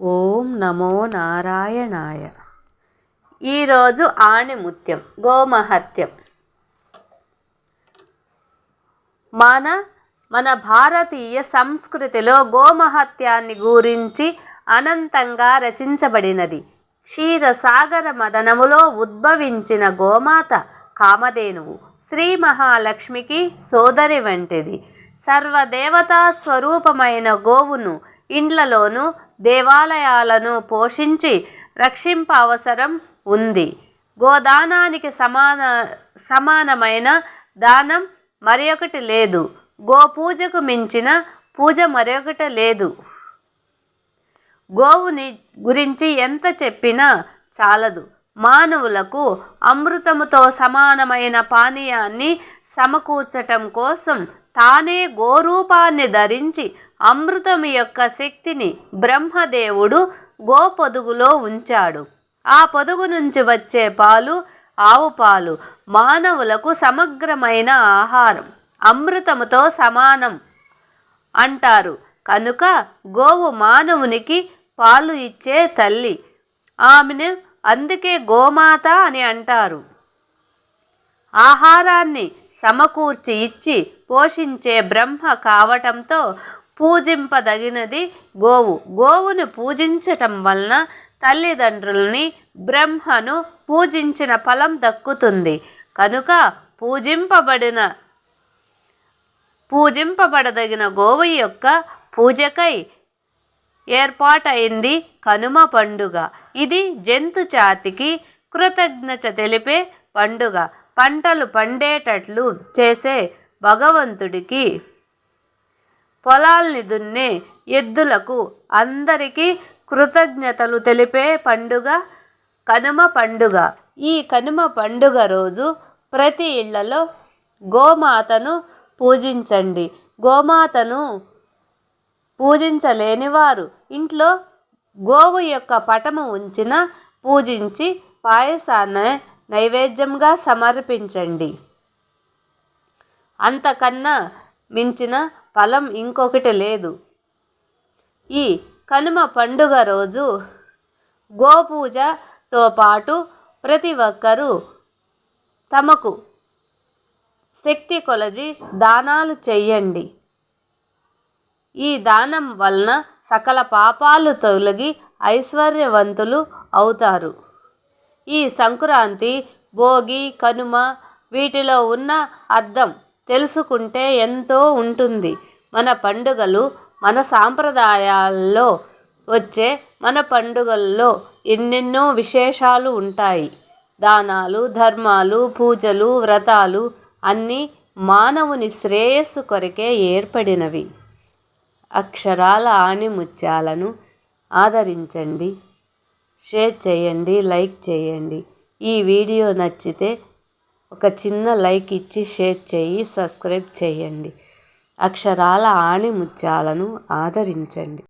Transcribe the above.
ఓం నమో నారాయణాయ. ఈరోజు ఆణిముత్యం గోమహత్యం. మన మన భారతీయ సంస్కృతిలో గోమహత్యాన్ని గురించి అనంతంగా రచించబడినది. క్షీరసాగర మదనములో ఉద్భవించిన గోమాత కామధేనువు శ్రీ మహాలక్ష్మికి సోదరి వంటిది. సర్వదేవతా స్వరూపమైన గోవును ఇండ్లలోనూ దేవాలయాలను పోషించి రక్షింప అవసరం ఉంది. గోదానానికి సమాన సమానమైన దానం మరొకటి లేదు. గోపూజకు మించిన పూజ మరొకటి లేదు. గోవుని గురించి ఎంత చెప్పినా చాలదు. మానవులకు అమృతముతో సమానమైన పానీయాన్ని సమకూర్చటం కోసం తానే గోరూపాన్ని ధరించి అమృతం యొక్క శక్తిని బ్రహ్మదేవుడు గో పొదుగులో ఉంచాడు. ఆ పొదుగు నుంచి వచ్చే పాలు ఆవు పాలు మానవులకు సమగ్రమైన ఆహారం. అమృతముతో సమానం అంటారు. కనుక గోవు మానవునికి పాలు ఇచ్చే తల్లి. ఆమెను అందుకే గోమాత అని అంటారు. ఆహారాన్ని సమకూర్చి ఇచ్చి పోషించే బ్రహ్మ కావటంతో పూజింపదగినది గోవు. గోవును పూజించటం వలన తల్లిదండ్రులని బ్రహ్మను పూజించిన ఫలం దక్కుతుంది. కనుక పూజింపబడిన పూజింపబడదగిన గోవు యొక్క పూజకై ఏర్పాటైంది కనుమ పండుగ. ఇది జంతు జాతికి కృతజ్ఞత తెలిపే పండుగ. పంటలు పండేటట్లు చేసే భగవంతుడికి పొలాల్ని దున్నే ఎద్దులకు అందరికీ కృతజ్ఞతలు తెలిపే పండుగ కనుమ పండుగ. ఈ కనుమ పండుగ రోజు ప్రతి ఇళ్ళలో గోమాతను పూజించండి. గోమాతను పూజించలేని వారు ఇంట్లో గోవు యొక్క పటము ఉంచిన పూజించి పాయసాన్ని నైవేద్యంగా సమర్పించండి. అంతకన్నా మించిన ఫలం ఇంకొకటి లేదు. ఈ కనుమ పండుగ రోజు గోపూజతో పాటు ప్రతి ఒక్కరూ తమకు శక్తి కొలది దానాలు చేయండి. ఈ దానం వలన సకల పాపాలు తొలగి ఐశ్వర్యవంతులు అవుతారు. ఈ సంక్రాంతి భోగి కనుమ వీటిలో ఉన్న అర్థం తెలుసుకుంటే ఎంతో ఉంటుంది. మన పండుగలు మన సాంప్రదాయాల్లో వచ్చే మన పండుగల్లో ఎన్నెన్నో విశేషాలు ఉంటాయి. దానాలు ధర్మాలు పూజలు వ్రతాలు అన్నీ మానవుని శ్రేయస్సు కొరకే ఏర్పడినవి. అక్షరాల ఆణిముత్యాలను ఆదరించండి షేర్ చేయండి లైక్ చేయండి. ఈ వీడియో నచ్చితే ఒక చిన్న లైక్ ఇచ్చి షేర్ చేయి సబ్స్క్రైబ్ చేయండి. అక్షరాల ఆణిముత్యాలను ఆదరించండి.